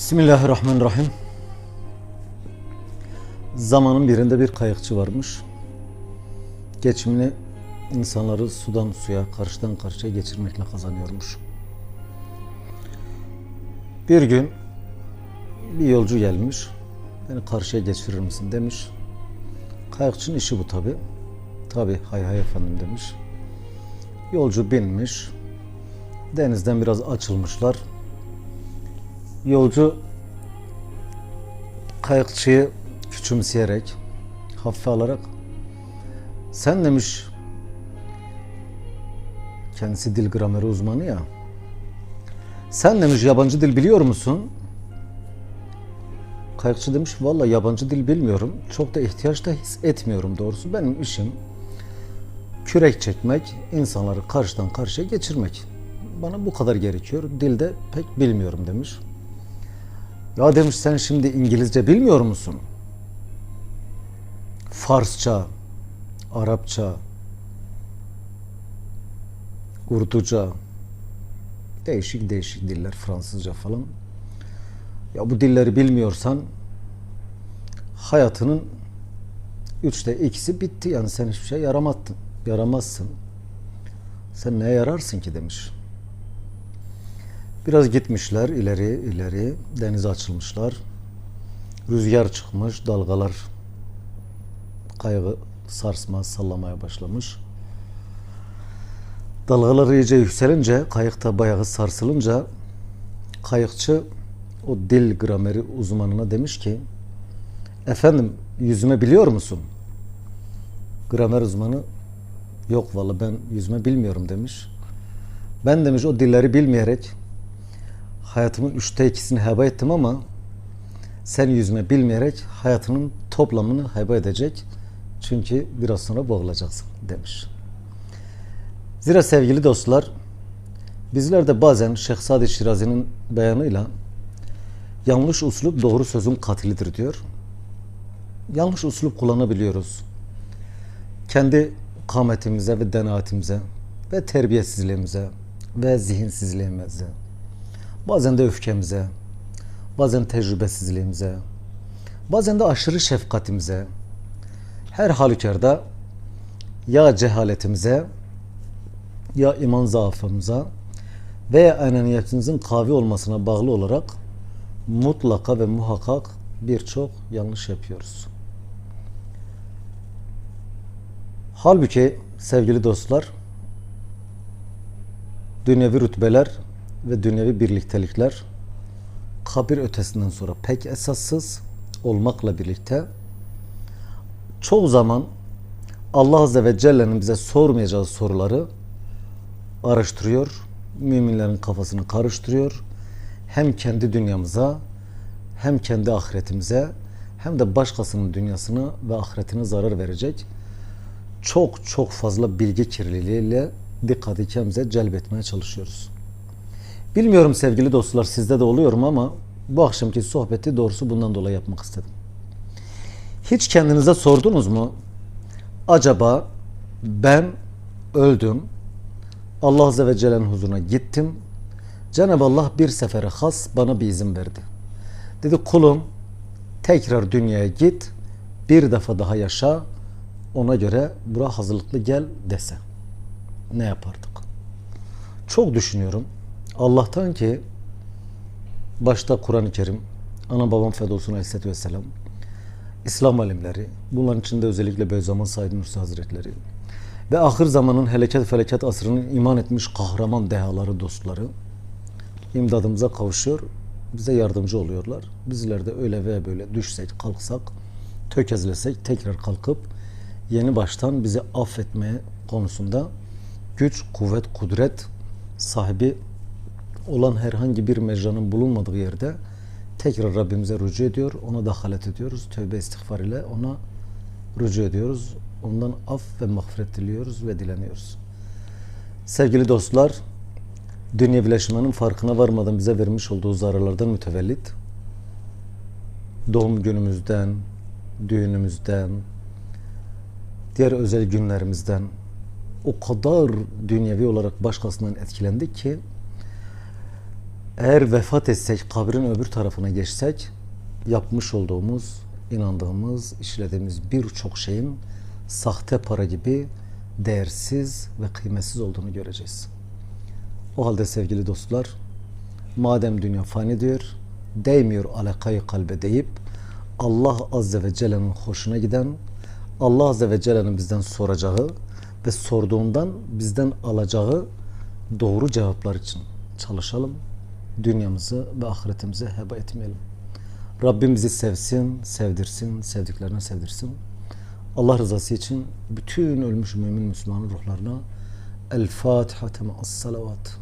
Bismillahirrahmanirrahim. Zamanın birinde bir kayıkçı varmış. Geçimini insanları sudan suya, karşıdan karşıya geçirmekle kazanıyormuş. Bir gün bir yolcu gelmiş. Beni karşıya geçirir misin demiş. Kayıkçının işi bu tabi. Tabi hay hay efendim demiş. Yolcu binmiş. Denizden biraz açılmışlar. Yolcu kayıkçıyı küçümseyerek, hafife alarak sen demiş kendisi dil grameri uzmanı ya sen demiş yabancı dil biliyor musun? Kayıkçı demiş valla yabancı dil bilmiyorum. Çok da ihtiyaç da his etmiyorum doğrusu. Benim işim kürek çekmek, insanları karşıdan karşıya geçirmek. Bana bu kadar gerekiyor. Dilde pek bilmiyorum demiş. Ya demiş sen şimdi İngilizce bilmiyor musun? Farsça, Arapça, Urduca, değişik değişik diller, Fransızca falan. Ya bu dilleri bilmiyorsan hayatının üçte ikisi bitti. Yani sen hiçbir şey yaramazdın, yaramazsın. Sen neye yararsın ki demiş. Biraz gitmişler ileri ileri denize açılmışlar. Rüzgar çıkmış, dalgalar kayığı sarsma, sallamaya başlamış. Dalgalar iyice yükselince, kayıkta bayağı sarsılınca kayıkçı o dil grameri uzmanına demiş ki efendim yüzme biliyor musun? Gramer uzmanı yok valla ben yüzme bilmiyorum demiş. Ben demiş o dilleri bilmeyerek hayatımın üçte ikisini heba ettim ama sen yüzme bilmeyerek hayatının toplamını heba edecek. Çünkü biraz sonra boğulacaksın demiş. Zira sevgili dostlar bizler de bazen Şeyh Sadi Şirazi'nin beyanıyla yanlış uslup doğru sözün katilidir diyor. Yanlış uslup kullanabiliyoruz. Kendi kametimize ve denaatimize ve terbiyesizliğimize ve zihinsizliğimize bazen de öfkemize, bazen tecrübesizliğimize, bazen de aşırı şefkatimize, her halükarda ya cehaletimize, ya iman zaafımıza veya enaniyetimizin kavi olmasına bağlı olarak mutlaka ve muhakkak birçok yanlış yapıyoruz. Halbuki sevgili dostlar, dünyevi rütbeler ve dünyevi birliktelikler kabir ötesinden sonra pek esassız olmakla birlikte çoğu zaman Allah Azze ve Celle'nin bize sormayacağı soruları araştırıyor, müminlerin kafasını karıştırıyor. Hem kendi dünyamıza hem kendi ahiretimize hem de başkasının dünyasını ve ahiretine zarar verecek çok çok fazla bilgi kirliliğiyle dikkati kendimize celbetmeye çalışıyoruz. Bilmiyorum sevgili dostlar sizde de oluyorum ama bu akşamki sohbeti doğrusu bundan dolayı yapmak istedim. Hiç kendinize sordunuz mu? Acaba ben öldüm. Allah Azze ve Celle'nin huzuruna gittim. Cenab-ı Allah bir sefere has bana bir izin verdi. Dedi kulum tekrar dünyaya git. Bir defa daha yaşa. Ona göre bura hazırlıklı gel dese. Ne yapardık? Çok düşünüyorum. Allah'tan ki başta Kur'an-ı Kerim, ana babam Fedolsun Aleyhisselatü Vesselam, İslam alimleri, bunların içinde özellikle Beyzaman Said Nursi Hazretleri ve ahir zamanın heleket felaket asrının iman etmiş kahraman dehaları, dostları imdadımıza kavuşuyor, bize yardımcı oluyorlar. Bizler de öyle veya böyle düşsek, kalksak, tökezlesek tekrar kalkıp yeni baştan bizi affetmeye konusunda güç, kuvvet, kudret sahibi olan herhangi bir mecranın bulunmadığı yerde tekrar Rabbimize rücu ediyor, ona dahalet ediyoruz. Tövbe istiğfar ile ona rücu ediyoruz. Ondan af ve mağfiret diliyoruz ve dileniyoruz. Sevgili dostlar, dünyevileşmenin farkına varmadan bize vermiş olduğu zararlardan mütevellit, doğum günümüzden, düğünümüzden, diğer özel günlerimizden o kadar dünyevi olarak başkasından etkilendik ki Eğer vefat etsek, kabrin öbür tarafına geçsek, yapmış olduğumuz, inandığımız, işlediğimiz birçok şeyin sahte para gibi değersiz ve kıymetsiz olduğunu göreceğiz. O halde sevgili dostlar, madem dünya fani diyor, değmiyor alakayı kalbe deyip Allah Azze ve Celle'nin hoşuna giden, Allah Azze ve Celle'nin bizden soracağı ve sorduğundan bizden alacağı doğru cevaplar için çalışalım. Dünyamızı ve ahiretimizi heba etmeyelim. Rabbim bizi sevsin, sevdirsin, sevdiklerine sevdirsin. Allah rızası için bütün ölmüş mümin Müslüman ruhlarına El Fatiha tema as salavat.